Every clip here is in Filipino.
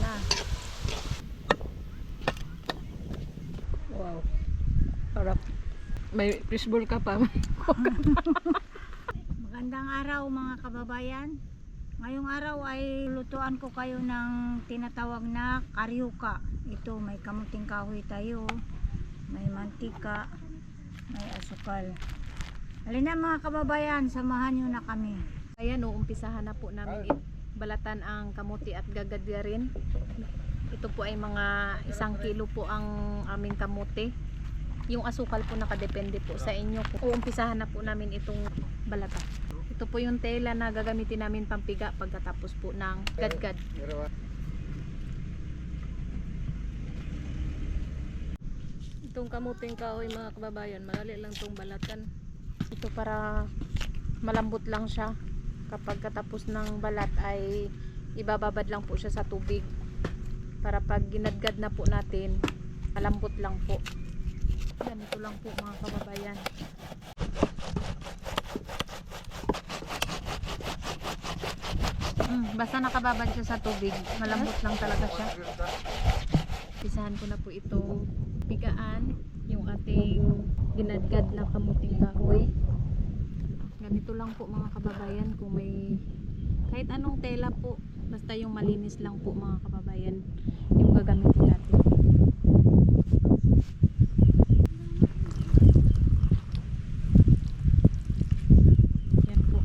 na. Wow. Harap. May fishbowl ka pa. Magandang araw mga kababayan. Ngayong araw ay lutuan ko kayo ng tinatawag na karyuka. Ito may kamuting kahoy tayo, may mantika, may asukal. Halina mga kababayan, samahan nyo na kami. Ayan o, umpisahan na po namin it- balatan ang kamuti at gagadya rin. Ito po ay mga isang kilo po ang aming kamuti. Yung asukal po nakadepende po sa inyo. Uumpisahan na po namin itong balatan. Ito po yung tela na gagamitin namin pampiga pagkatapos po ng gadgad. Itong kamuting kahoy mga kababayan, malali lang itong balatan. Ito para malambot lang siya. Kapag katapos ng balat ay ibababad lang po siya sa tubig. Para pag ginadgad na po natin, malambot lang po. Ganito lang po mga kababayan. Mm, basta nakababad siya sa tubig, malambot lang talaga siya. Pisahan ko na po itong pigaan, yung ating ginadgad na kamuting kahoy. Ganito lang po mga kababayan kung may kahit anong tela po, basta yung malinis lang po mga kababayan yung gagamitin natin. Yan po.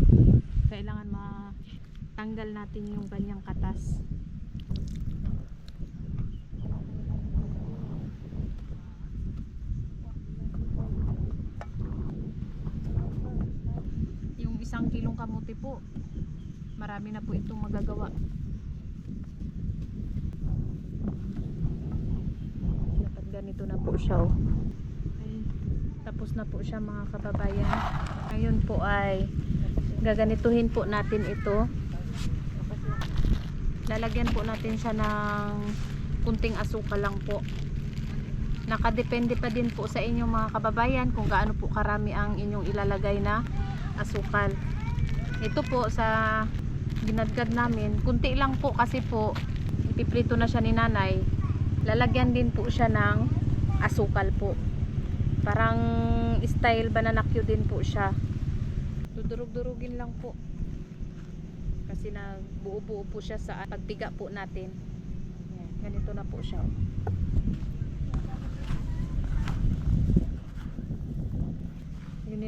Kailangan matanggal natin yung kanyang katas. yung isang kilong kamuti po. Marami na po itong magagawa. Dapat ganito na po siya oh. Tapos na po siya mga kababayan. Ngayon po ay gaganituhin po natin ito. Lalagyan po natin siya ng kunting asukal lang po. Nakadepende pa din po sa inyong mga kababayan kung gaano po karami ang inyong ilalagay na asukal ito po sa ginadgad namin kunti lang po kasi po ipiprito na siya ni nanay. Lalagyan din po siya ng asukal po. Parang style bananakyo din po siya. Dudurog-durugin lang po. Kasi nagbuo-buo po siya sa pagpiga po natin. Ganito na po siya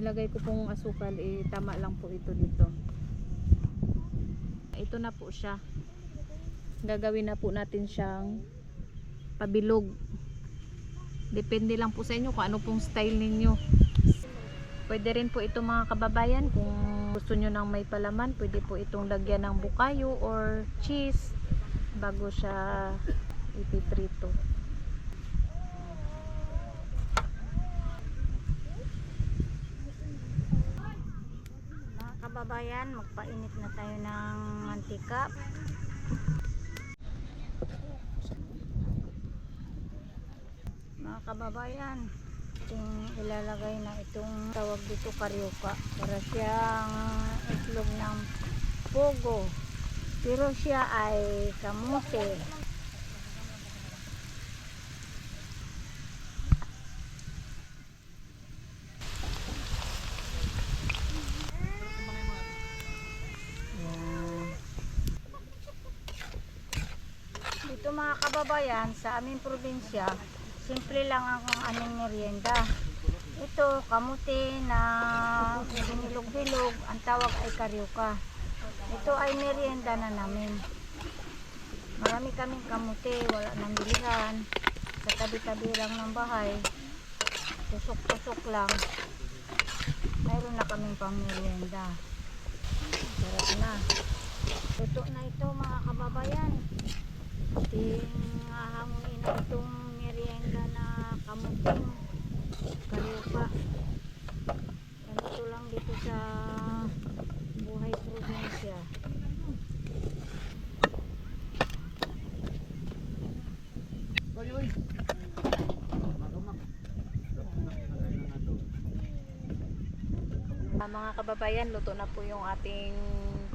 nilagay ko pong asukal eh tama lang po ito dito. Ito na po siya. Gagawin na po natin siyang pabilog. Depende lang po sa inyo kung ano pong style ninyo. Pwede rin po ito mga kababayan kung gusto nyo ng may palaman pwede po itong lagyan ng bukayo or cheese bago siya ipiprito Mga kababayan, magpainit na tayo ng mantika. Mga kababayan, itong ilalagay na itong tawag dito karyuka para siyang itlog ng pogo. Pero siya ay kamote mga kababayan, sa aming probinsya, simple lang ang aming merienda. Ito, kamuti na binilog-bilog, ang tawag ay karyuka. Ito ay merienda na namin. Marami kaming kamuti, wala nang bilihan. Sa tabi-tabi lang ng bahay. Tusok-tusok lang. Mayroon na kaming pang merienda. Sarap na. Luto na ito mga kababayan. Ting hahanguin na itong merienda na kamuting kalupa. Ganito lang dito sa buhay probinsya. Ah, mga kababayan, luto na po yung ating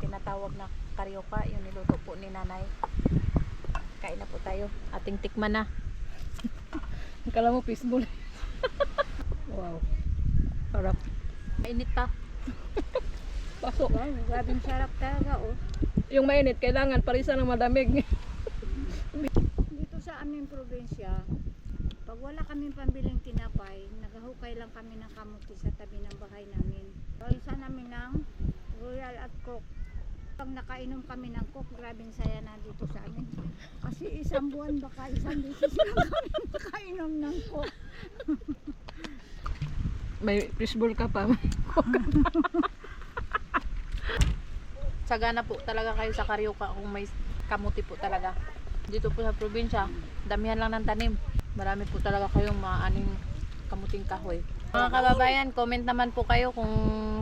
tinatawag na karyoka, yung niluto po ni nanay. Kain na po tayo. Ating tikman na. Kala mo fishball. wow. Sarap. Mainit pa. Pasok. Wow, grabing sarap talaga oh. Yung mainit, kailangan parisa ng madamig. Dito sa aming probinsya, pag wala kaming pambiling tinapay, naghahukay lang kami ng kamuti sa tabi ng bahay namin. Paisa namin ng Royal at Coke. Pag nakainom kami ng Coke, grabing saya na dito sa amin. Kasi isang buwan baka isang beses lang kami nakainom ng Coke. May fishball ka pa. Sagana po talaga kayo sa Carioca kung may kamuti po talaga. Dito po sa probinsya, damihan lang ng tanim. Marami po talaga kayong maaning kamuting kahoy. Mga kababayan, comment naman po kayo kung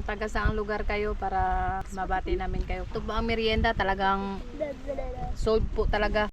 taga saang lugar kayo para mabati namin kayo. Ito po ang merienda talagang sold po talaga.